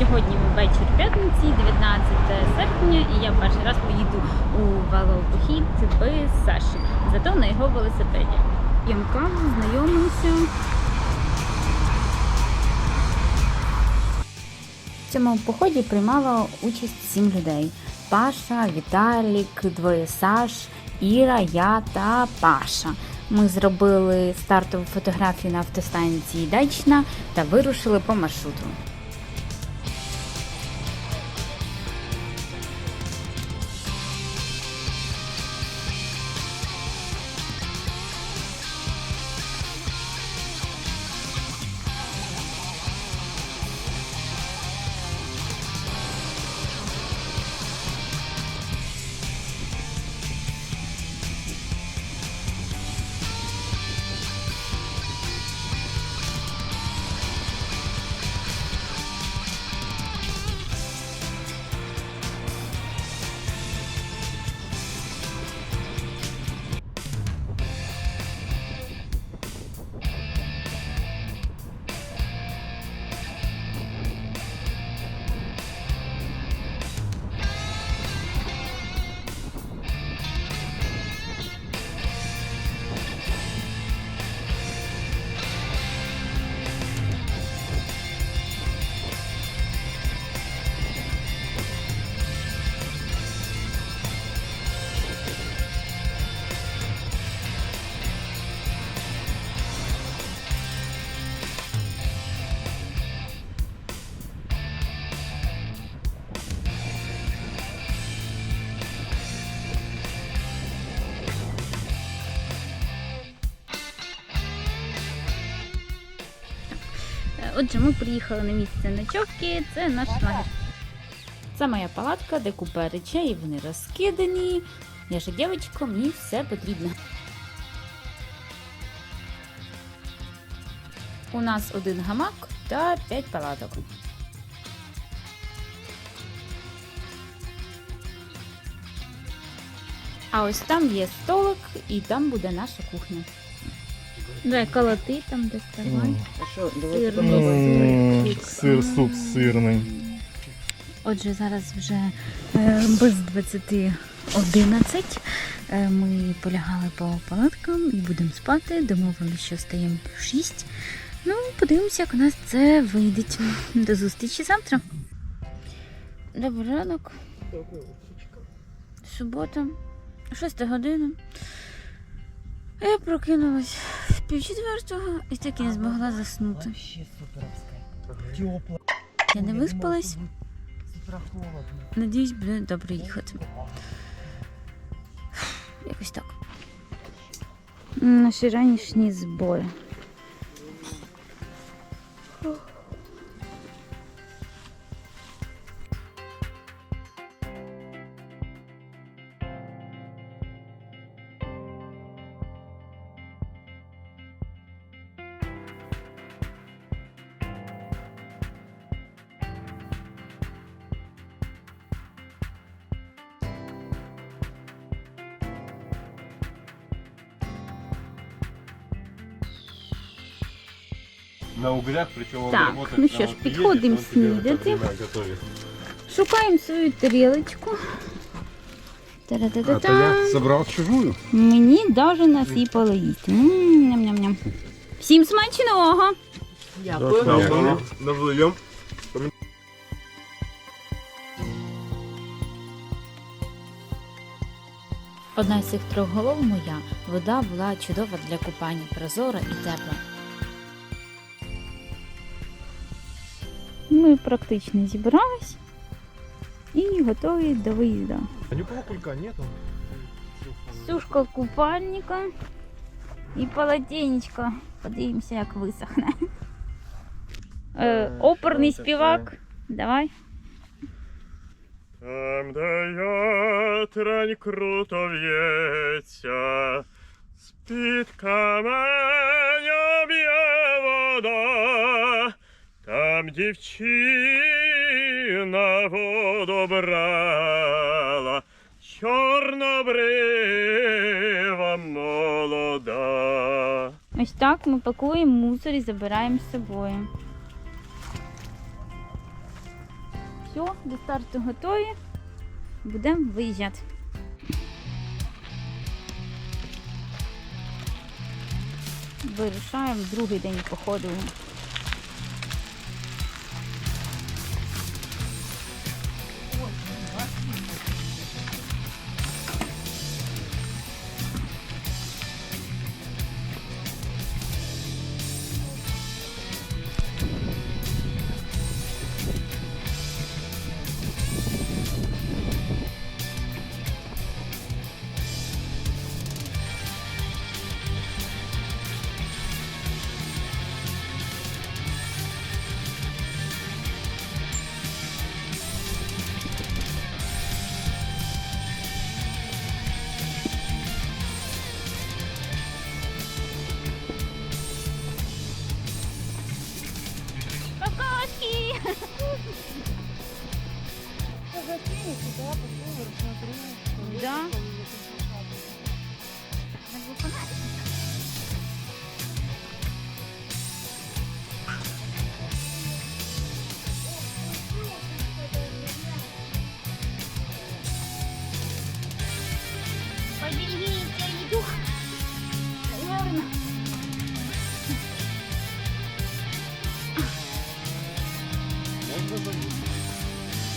Сьогодні вечір п'ятниці, 19 серпня, і я перший раз поїду у велопохід без Саші, зато на його велосипеді. П'ємо знайомимося. В цьому поході приймало участь сім людей: Паша, Віталік, двоє Саш, Іра, я та Паша. Ми зробили стартову фотографію на автостанції Дачна та вирушили по маршруту. Отже, ми приїхали на місце ночовки. Це наш лагерь. Це моя палатка, де купа речей, вони розкидані. Я ж дівчинка, мені все потрібно. У нас один гамак та п'ять палаток. А ось там є столик, і там буде наша кухня. Давай колоти там доставай. Сирний суп. Сир, суп сирний. Отже, зараз вже е, без 20.11. Е, Ми полягали по палаткам і будемо спати. Домовилися, що стаємо в 6. Ну, подивимося, як у нас це вийде. До зустрічі завтра. Добрий ранок. Субота, 6 година. Я прокинулась пів четвертого і так і не змогла заснути. Я не виспалась. Надіюсь, буде добре їхати. Якось так. Наші ранішні збори. На углях, причем он Так, работает ну що ж, підходимо он снідати. Шукаємо свою тарілочку. А то я собрал чужую. Мені даже насипали їсти. М, Ням-ням-ням. Всім смачного! Дякую. Да, Одна з цих трьох голов моя. Вода була чудова для купання, прозора і тепла. Ми практично зібрались і готові до виїзду. А никакого кулька нету? Сушка купальника і полотенечко. Подивимося, як висохне. Е, оперний співак. Давай. Там, де ятрань круто в'ється, з-під каменя Там дівчина воду брала, чорнобрива молода. Ось так ми пакуємо мусор і забираємо з собою. Все, до старту готові. Будемо виїжджати. Вирушаємо другий день походу. Побегите, дух.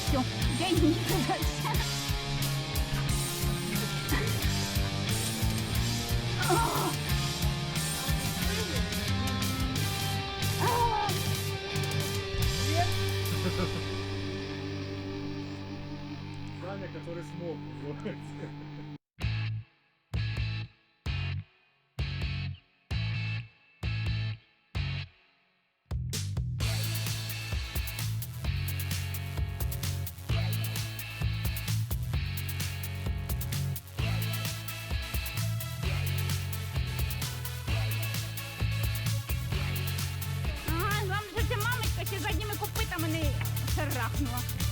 Все, я не шарахнула.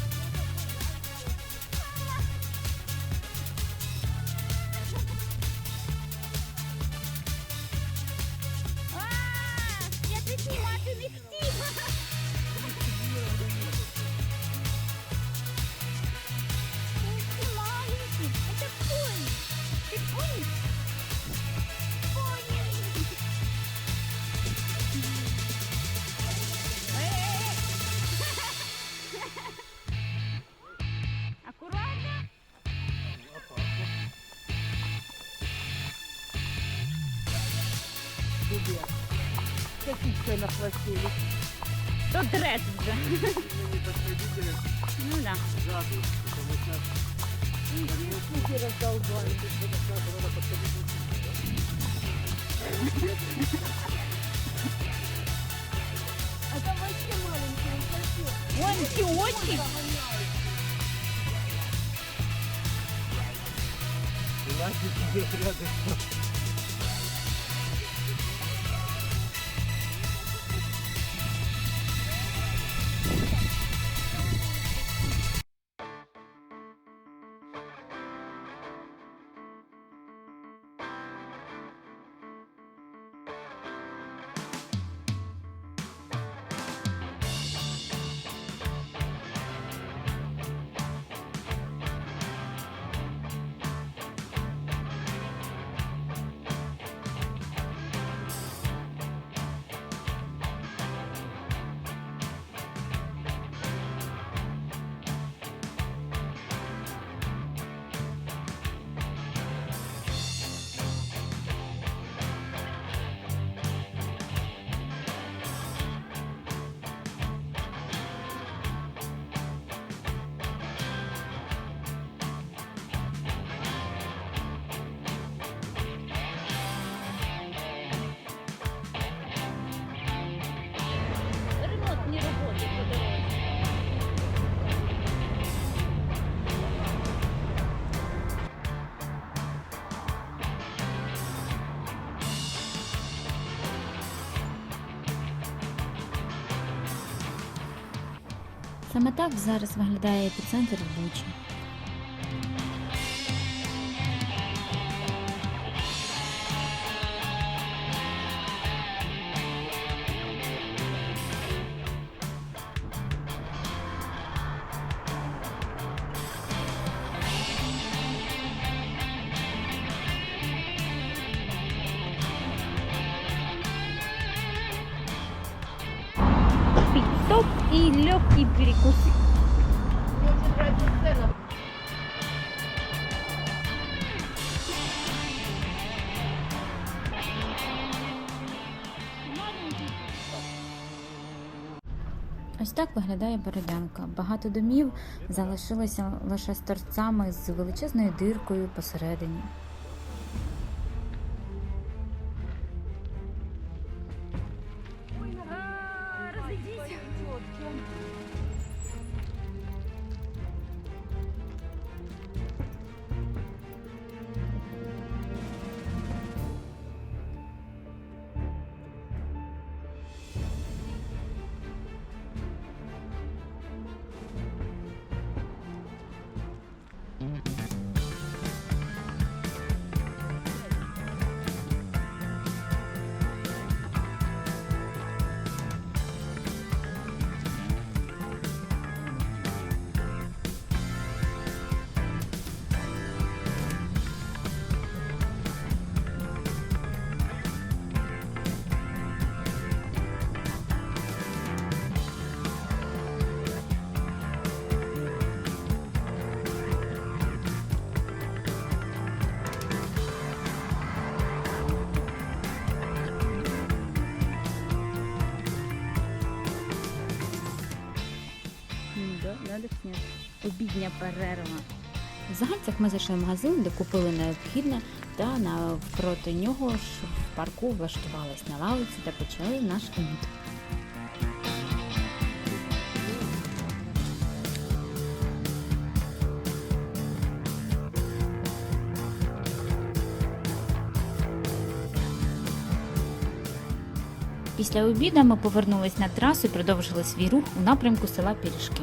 Какие нахватили. То дрес вже. Ну да. Какие раздолбали. А там вообще маленькие, Вон ці очі. Ремонтні Саме так зараз виглядає епіцентр в Бучі. И легкий перекус. Мне. Ось так виглядає Бородянка. Багато домів залишилося лише з торцями з величезною диркою посередині. Обідня перерва. В Загальцях ми зайшли в магазин, де купили необхідне, та навпроти нього ж в парку влаштувались на лавиці та почали наш обід. Після обіду ми повернулись на трасу і продовжили свій рух у напрямку села Пірішки.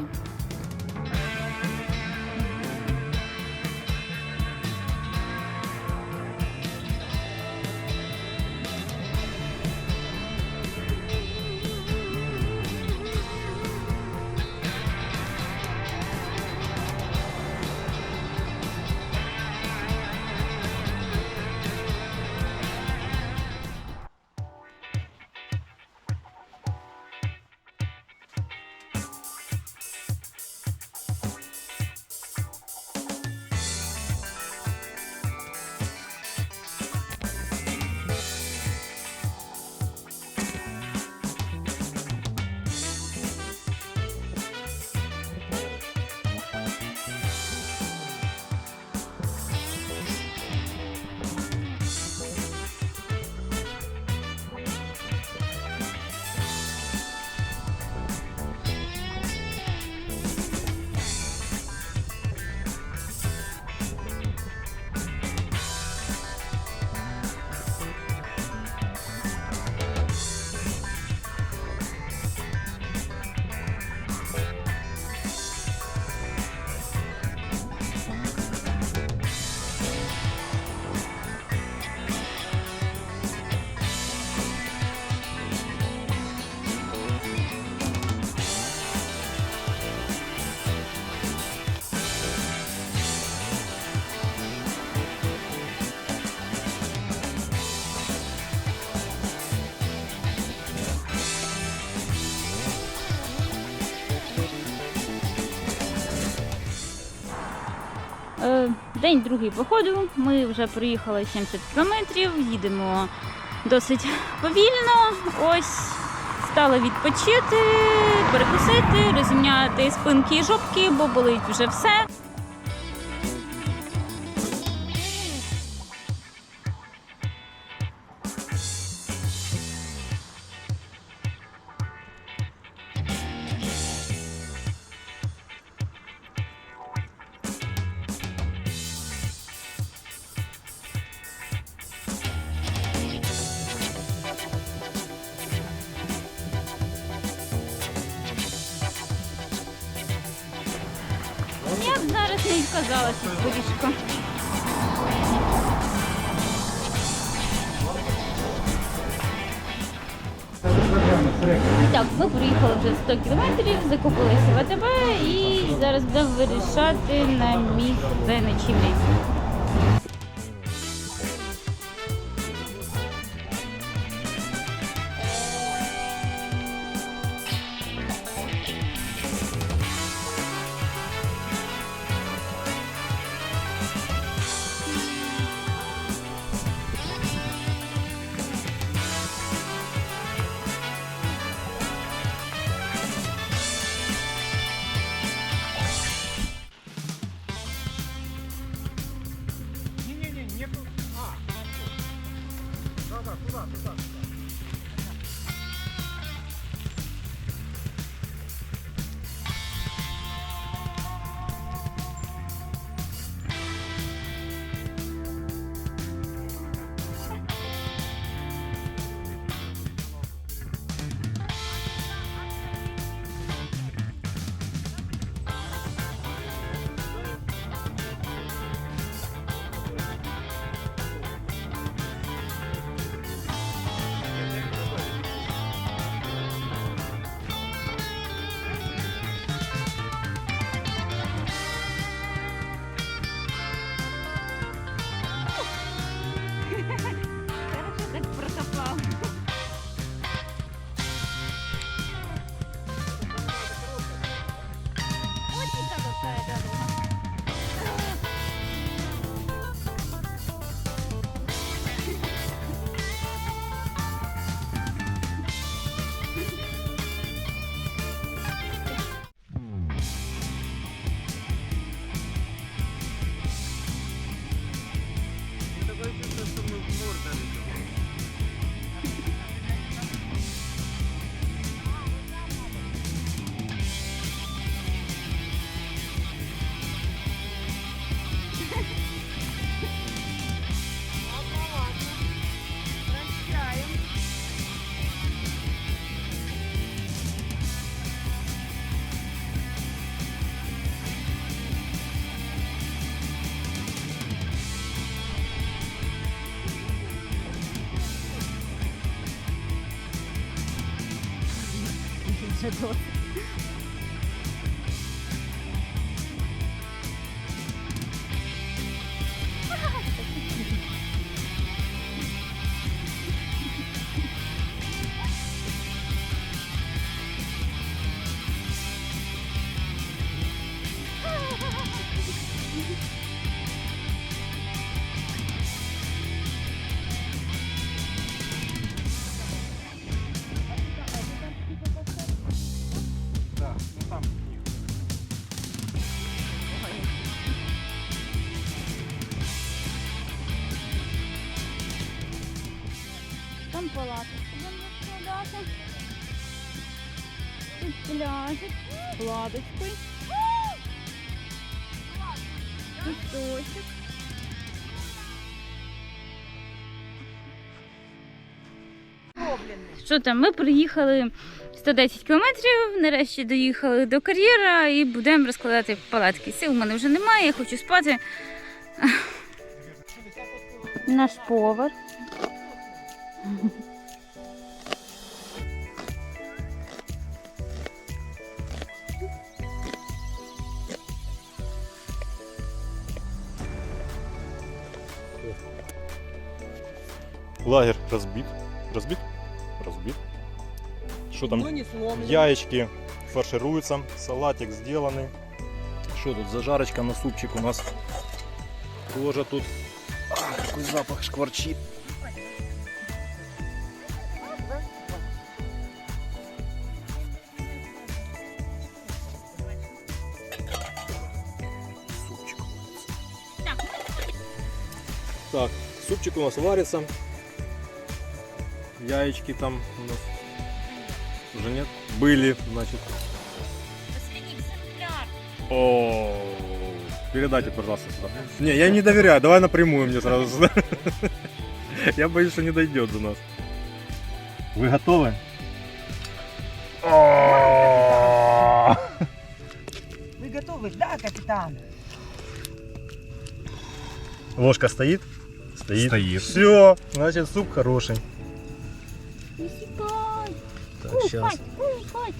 День другий походу. Ми вже проїхали 70 кілометрів, їдемо досить повільно. Ось стали відпочити, перекусити, розімняти спинки і жопки, бо болить вже все. Не відказалася. Так, ми проїхали вже 100 кілометрів, закупилися в АТБ і зараз будемо вирішати на місце ночівлі. Досить. Там палаточку будемо складати. Тут пляжик, палаточкою. Пісочок. Що там, ми приїхали 110 кілометрів, нарешті доїхали до кар'єра і будемо розкладати палатки. Сил в мене вже немає, я хочу спати. Наш повар. Лагерь разбит. Разбит? Разбит. Что там? Ну. Яички фаршируются, салатик сделанный. Что тут? Зажарочка на супчик у нас тоже тут. А, какой запах шкварчит. Супчик у нас варится. Яички там у нас уже нет. Были, значит. О, передайте, пожалуйста, сюда. Не, я не доверяю, давай напрямую мне сразу сюда. Я боюсь, что не дойдет до нас. Вы готовы? Вы готовы? Да, капитан. Ложка стоит? Стоит. Стоит. Все, значит суп хороший. Висікай, Так, сейчас. кушай.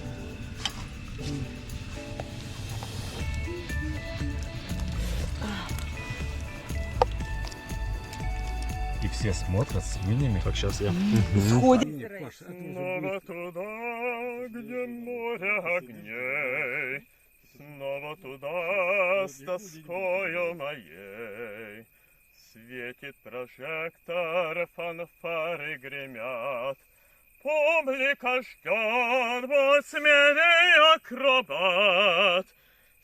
И все смотрят с свиньями. Так, сейчас я. Сходим. Снова туда, где море огней, Снова туда с тоскою моей. Светит прожектор, фанфары гремят, Публика ждет, вот смелый акробат.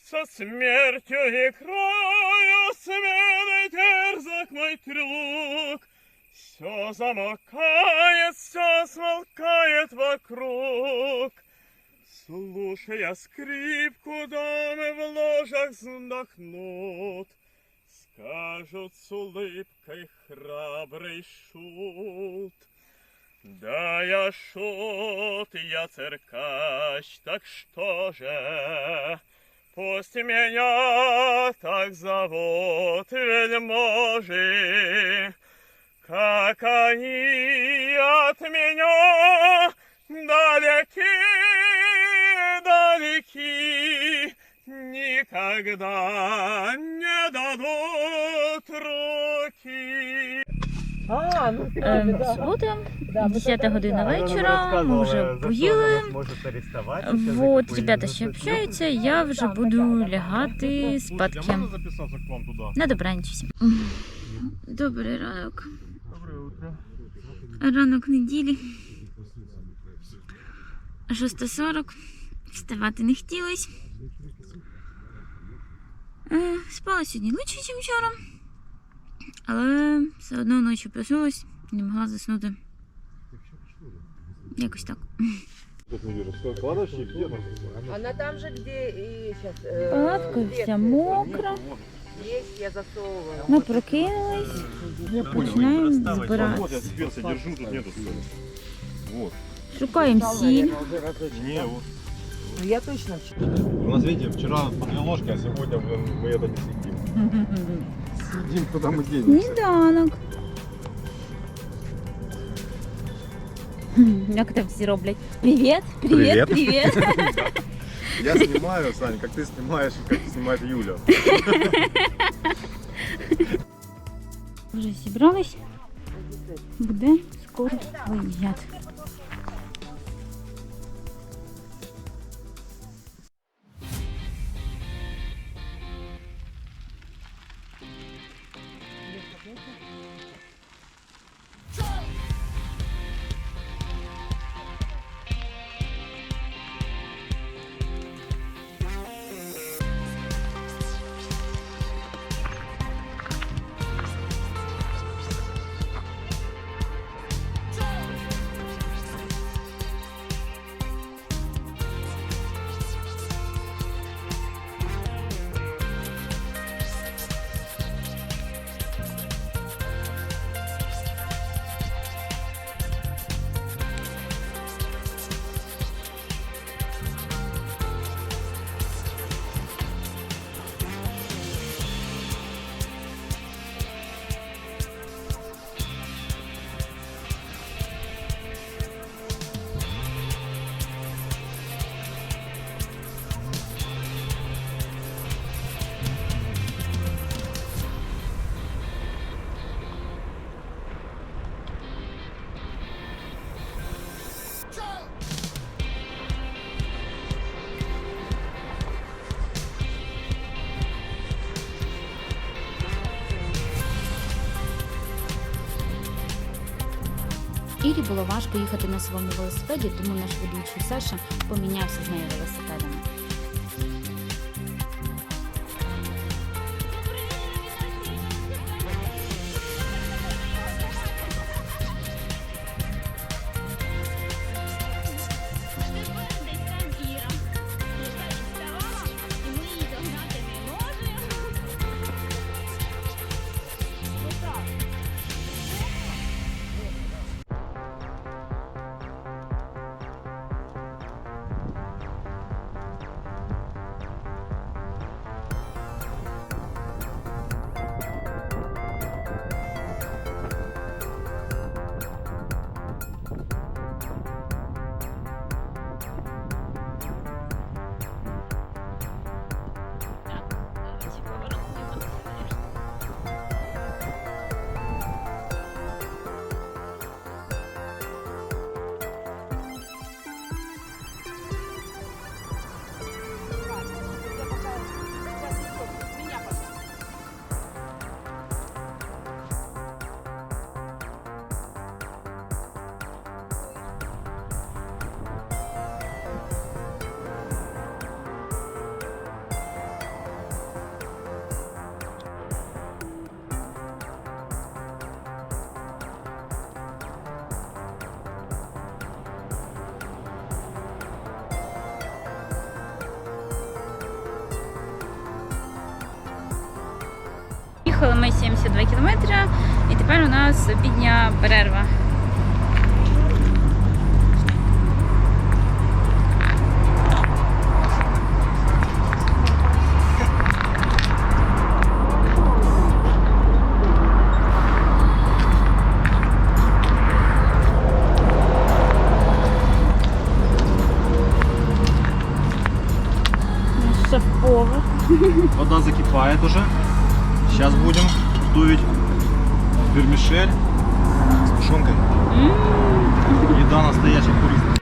Со смертью играю, смелый дерзок мой трюк, все замолкает, все смолкает вокруг. Слушая скрипку, дамы в ложах вздохнут. Скажут с улыбкой храбрый шут. Да я шут, я циркач, так что же? Пусть меня так зовут вельможи, как они от меня далеки, далеки, никогда не дадут руки. А, ну Ем, субота, 10 година вечора, ми вже поїли. Вот, ребята ще общаються, я вже буду лягати спадки. Записаться к вам туда? На добраніч всім. Добрий ранок. Доброе утро. Ранок неділі. 6.40. Вставати не хотілось. Е, Спала сьогодні лучше, ніж вчора. Але все одно ночі проснулась, не могла заснути. Якось так. Она там же, где и сейчас... Палатка вся мокра. Есть, я засовывала. Ми прокинулись. Починаємо. Вот я сперся держу, тут нету соли. Вот. Шукаємо сіль. Не, вот. Ну, я точно У нас, видите, вчера по две ложки, а сегодня, блин, мы это не съедим. Съедим, куда мы денемся. Сніданок. Як це всі роблять? Привіт, привіт, Привіт. привіт. Я снимаю, Сань, как ты снимаешь, как снимает Юля. Вже зібрались. Буде скоро виїжджати. Ірі було важко їхати на своєму велосипеді, тому наш ведучий Саша помінявся з нею велосипедами. 2 кілометри і тепер у нас обідня перерва. Вода закипает уже. Сейчас будем готовить вермишель с тушенкой. Еда настоящих туристов.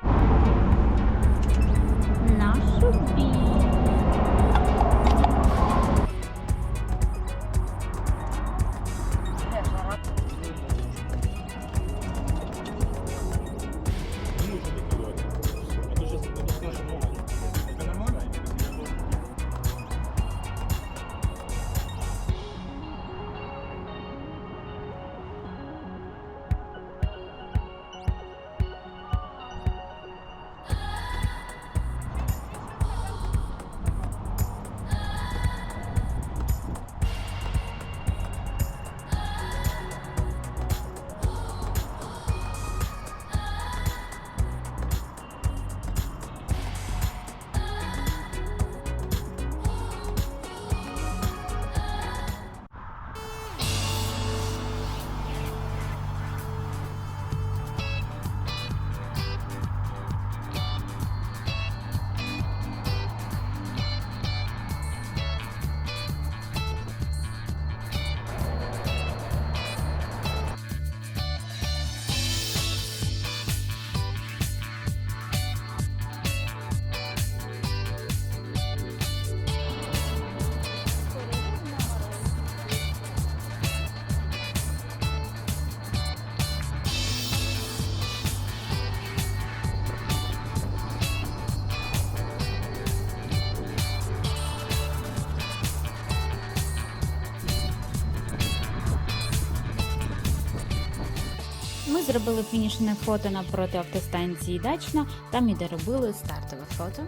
Зробили фінішне фото напроти автостанції Дачна, там і де робили стартове фото.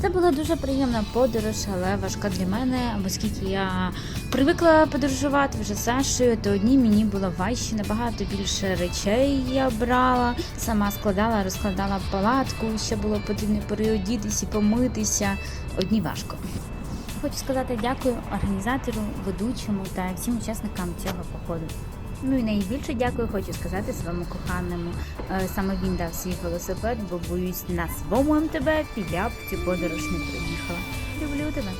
Це була дуже приємна подорож, але важка для мене, оскільки я привикла подорожувати вже з Сашею, то одні мені було важче, набагато більше речей я брала, сама складала, розкладала палатку, ще було потрібно переодітися, помитися. Одні важко. Хочу сказати дякую організатору, ведучому та всім учасникам цього походу. Ну і найбільше дякую хочу сказати своєму коханому. Е, Саме він дав свій велосипед, бо боюсь на своєму МТБ я б цю подорож не приїхала. Люблю тебе.